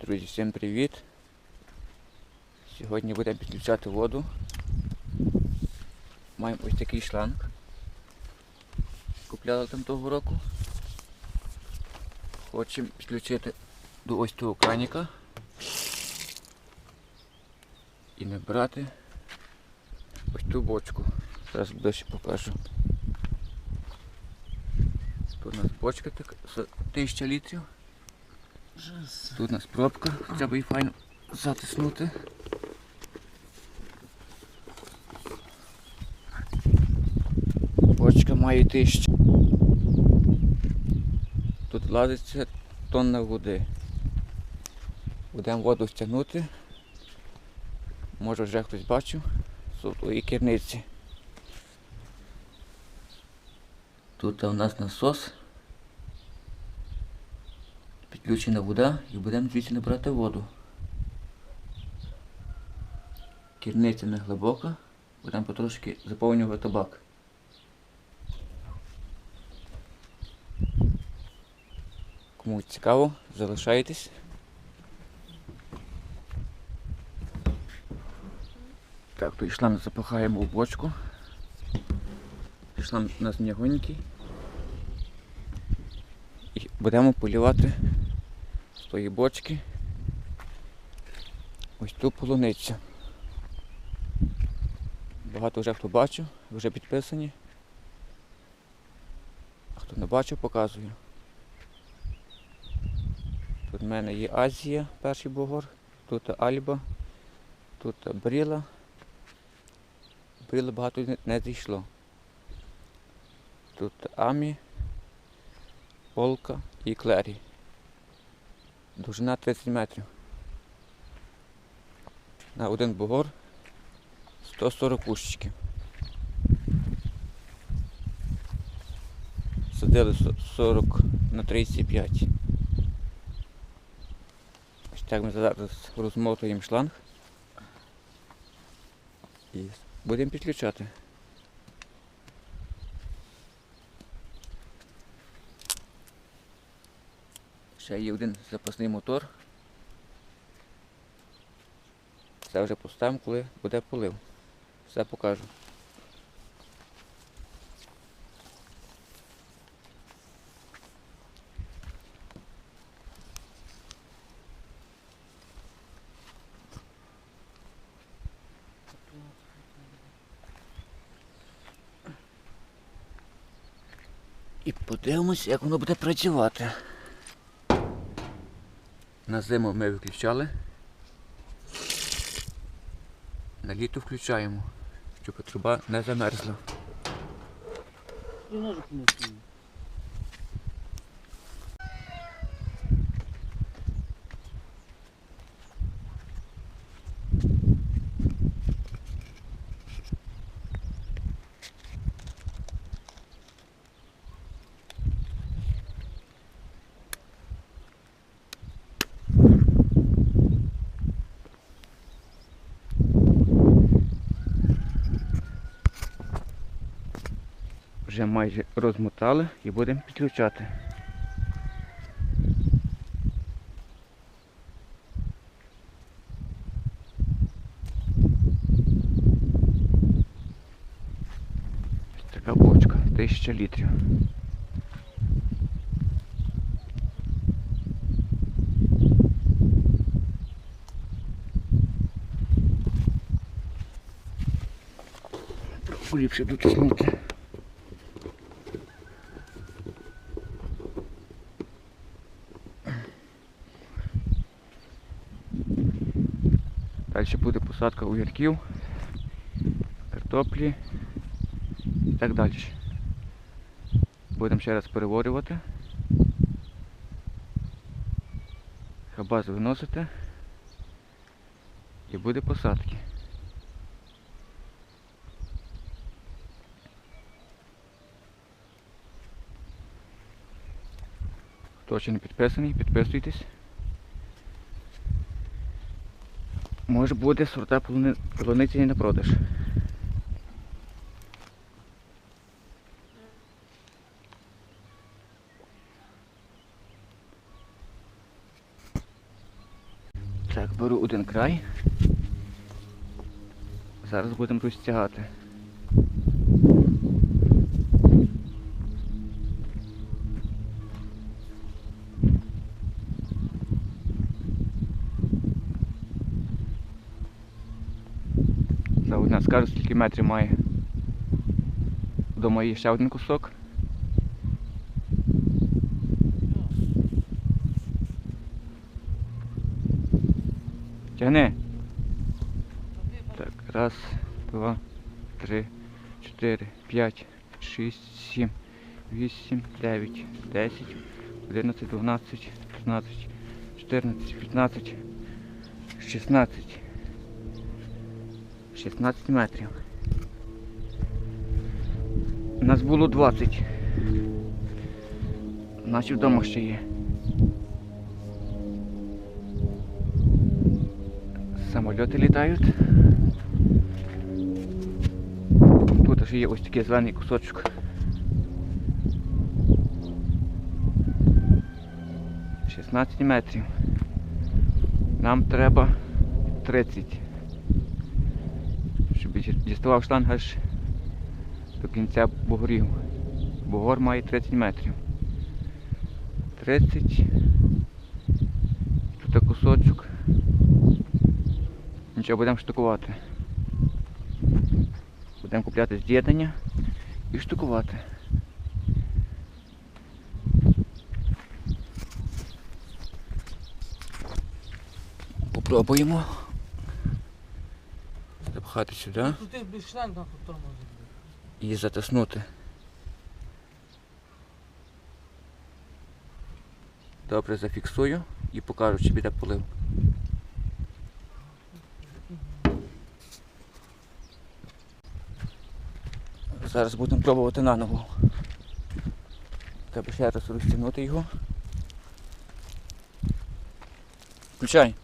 Друзі, всім привіт! Сьогодні будемо підключати воду. Маємо ось такий шланг. Купляли там того року. Хочемо підключити до ось того краніка і набрати ось ту бочку. Зараз ближче покажу. Тут у нас бочка така з 1000 літрів. Тут у нас пробка, треба її файно затиснути. Бочка має тисячу. Тут ладиться тонна води. Будемо воду стягнути. Може вже хтось бачив з тої керниці. Тут у нас насос підключена вода і будемо звідси набирати воду. Керниця не глибока, будемо потрошки заповнювати бак. Кому цікаво, залишайтесь. Так, то шланг запихаємо в бочку. Шланг у нас. І будемо полівати з тої бочки ось ту полуницю. Багато вже хто бачив, вже підписані. А хто не бачив, показую. Тут в мене є Азія, перший бугор, тут Альба, тут Бріла. Бріла багато не- зійшло. Тут Амі. Полка і клері. Довжина 30 метрів. На один бугор 140 кущиків. Садили 40 на 35. Ось так ми зараз розмотуємо шланг і будемо підключати. Ще є один запасний мотор. Це вже поставимо, коли буде полив. Все покажу. І подивимось, як воно буде працювати. На зиму ми виключали. На літо включаємо, щоб труба не замерзла. І ножик не Вже майже розмотали і будемо підключати. Ось така бочка, 1000 літрів. Поліпше. Далі буде посадка огірків, картоплі і так далі. Будемо ще раз переворювати. Хабаз виносити і буде посадки. Хто ще не підписаний, підписуйтесь. Може бути сорта полуниці на продаж. Так, беру один край. Зараз будемо розтягати. Скажу, скільки метрів має. Вдома є ще один кусок. Тягни. Так, раз, два, три, чотири, п'ять, шість, сім, вісім, дев'ять, десять, одинадцять, дванадцять, тринадцять, чотирнадцять, п'ятнадцять, шістнадцять. 16 метрів. У нас було 20. Наші вдома ще є. Самольоти літають. Тут ще є ось такий зелений кусочок. Шістнадцять метрів. Нам треба 30 щоб діставав шланг аж до кінця бугорів. Бугор має 30 метрів. 30. Тут кусочок. Нічого, будемо штукувати. Будемо купляти з'єднання і штукувати. Попробуємо. Запхати сюди Тут ти без шланга тормозить. і затиснути. Добре зафіксую і покажу, чи піде полив. Зараз будемо пробувати наново. Треба ще раз розтягнути його. Включай.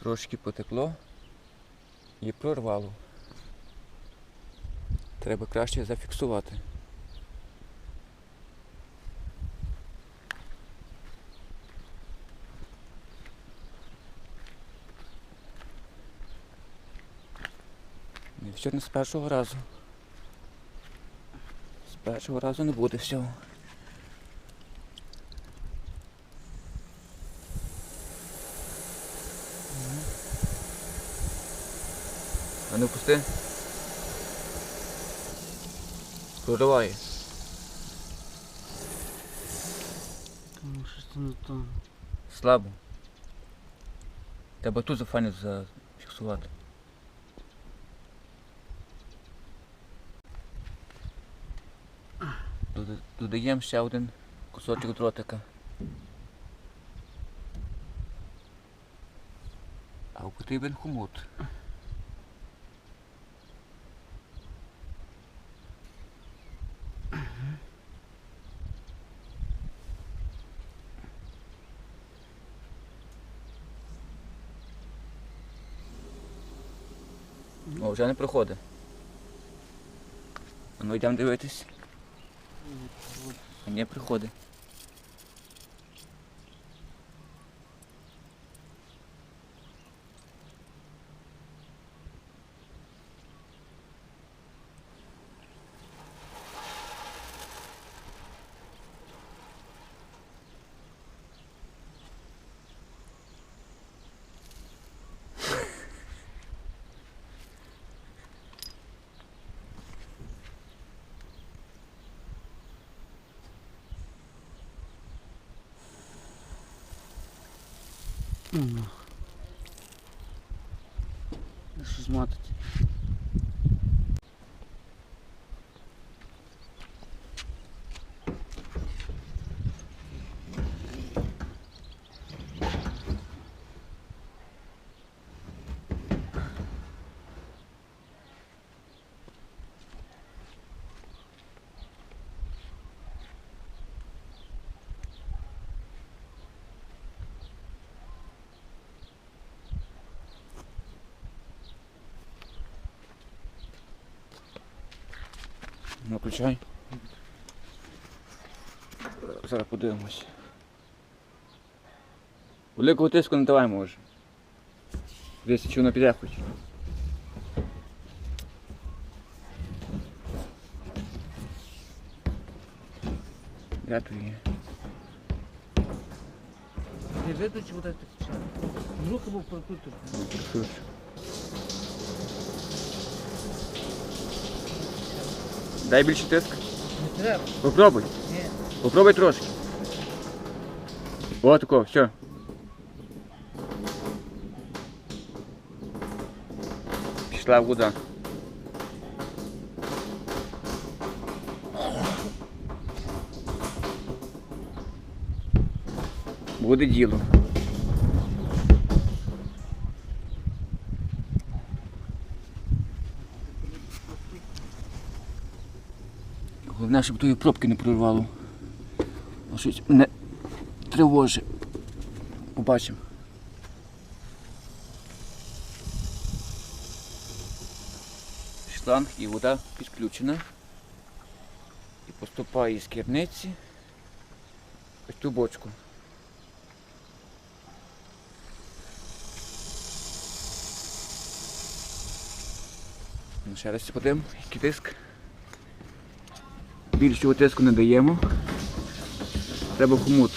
Трошки потекло і прорвало. Треба краще зафіксувати. Все не з першого разу. З першого разу не буде всього. А ну пусти. Прориває. Тому що це не то. Слабо. Треба тут зафайно зафіксувати. Дода- Додаємо ще один кусочок дротика. А потрібен хомут. О, вже не проходить. Ну йдемо дивитись. Не приходить. Що зматити? Ну, Зараз подивимось. Великого тиску не давай може. Десь чи воно піде хоч. Я тут є. Не видно, чи вода тече. Руки був прокрутив. Дай більше тиск. Не треба. Попробуй. Ні. Попробуй трошки. О, тако, все. Пішла вода. Буде діло. Головне, щоб тої пробки не прорвало. Щось мене тривожить. Побачимо. Шланг і вода підключена. І поступає з керниці ось ту бочку. Ну, Ще раз подивимо, який тиск. Більшого тиску не даємо. Треба хомут.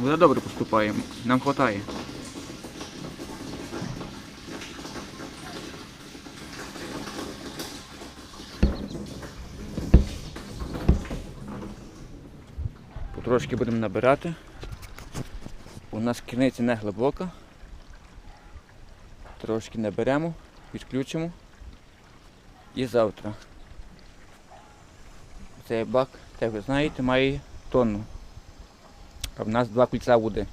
Вода добре поступає, нам вистачає. Потрошки будемо набирати. У нас криниця не глибока. Трошки наберемо, відключимо. І завтра. Цей бак, як ви знаєте, має тонну. А в нас два кільця води.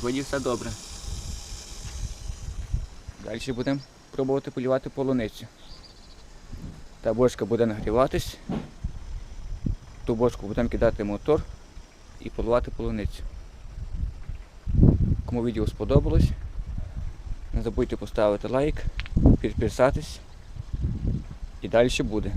Вроді все добре. Далі будемо пробувати полювати полуницю. Та бочка буде нагріватись. Ту бочку будемо кидати мотор і поливати полуницю. Кому відео сподобалось, не забудьте поставити лайк, підписатись і далі буде.